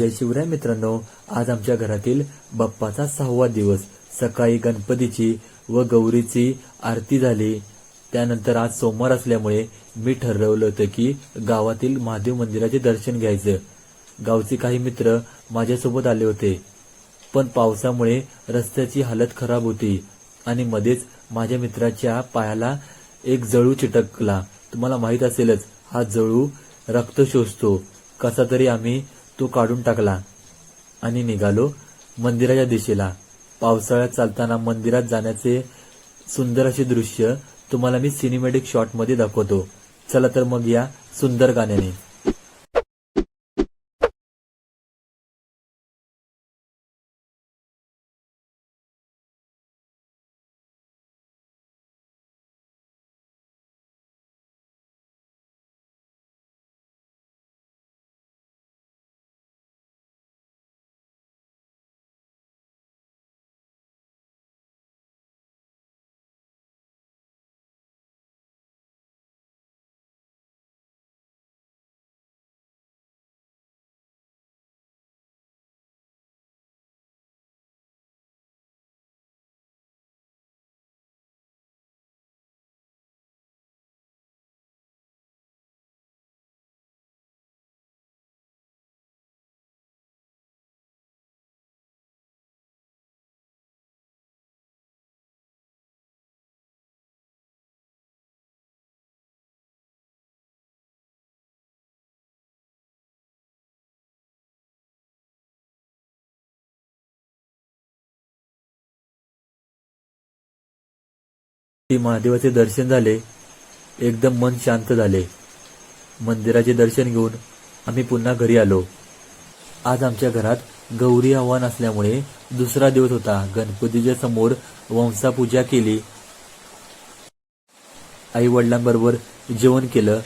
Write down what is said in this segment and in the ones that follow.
जय शिवराय मित्रांनो आज आमच्या घरातील बाप्पाचा सहावा दिवस. सकाळी गणपतीची व गौरीची आरती झाली. त्यानंतर आज सोमवार असल्यामुळे मी ठरवलं होतं की गावातील महादेव मंदिराचे दर्शन घ्यायचं. गावचे काही मित्र माझ्यासोबत आले होते. पण पावसामुळे रस्त्याची हालत खराब होती आणि मध्येच माझ्या मित्राच्या पायाला एक जळू चिटकला. तुम्हाला माहीत असेलच हा जळू रक्त शोषतो. कसा तरी आम्ही तो काढून टाकला आणि निघालो मंदिराच्या दिशेला. पावसाळ्यात चालताना मंदिरात जाण्याचे सुंदर असे दृश्य तुम्हाला मी सिनेमॅटिक शॉटमध्ये दाखवतो. चला तर मग या सुंदर गाण्याने. श्री महादेवाचे दर्शन झाले एकदम मन शांत झाले. मंदिराचे दर्शन घेऊन आम्ही पुन्हा घरी आलो. आज आमच्या घरात गौरी आव्हान असल्यामुळे दुसरा दिवस होता. गणपतीच्या समोर वंशापूजा केली. आई वडिलांबरोबर जेवण केलं.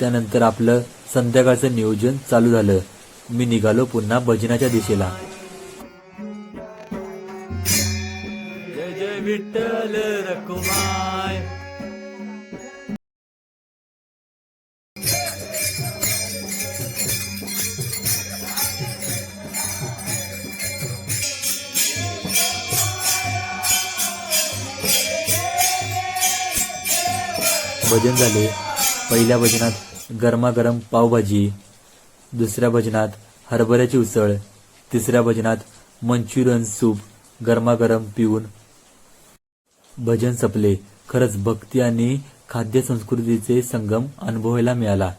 त्यानंतर आपलं संध्याकाळचं नियोजन चालू झालं. मी निघालो पुन्हा भजनाच्या दिशेला. विठ्ठल रकुमाय भजन झाले. पहिल्या भजनात गरमागरम पावभाजी दुसऱ्या भजनात हरभऱ्याची उसळ तिसऱ्या भजनात मंचुरियन सूप गरमागरम पिऊन भजन संपले. खरंच भक्ती आणि खाद्य संस्कृतीचे संगम अनुभवायला मिळाला.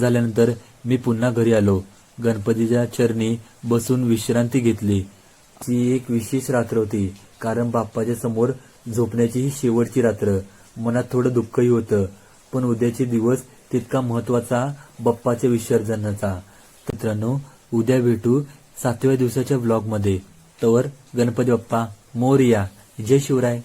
झाल्यानंतर मी पुन्हा घरी आलो. गणपतीच्या चरणी बसून विश्रांती घेतली. ती एक विशेष रात्र होती कारण बाप्पाच्या समोर झोपण्याची ही शेवटची रात्र. मनात थोडं दुःखही होतं पण उद्याचे दिवस तितका महत्त्वाचा बाप्पाच्या विसर्जनाचा. मित्रांनो उद्या भेटू सातव्या दिवसाच्या ब्लॉगमध्ये. तवर गणपती बाप्पा मोरिया. जय शिवराय.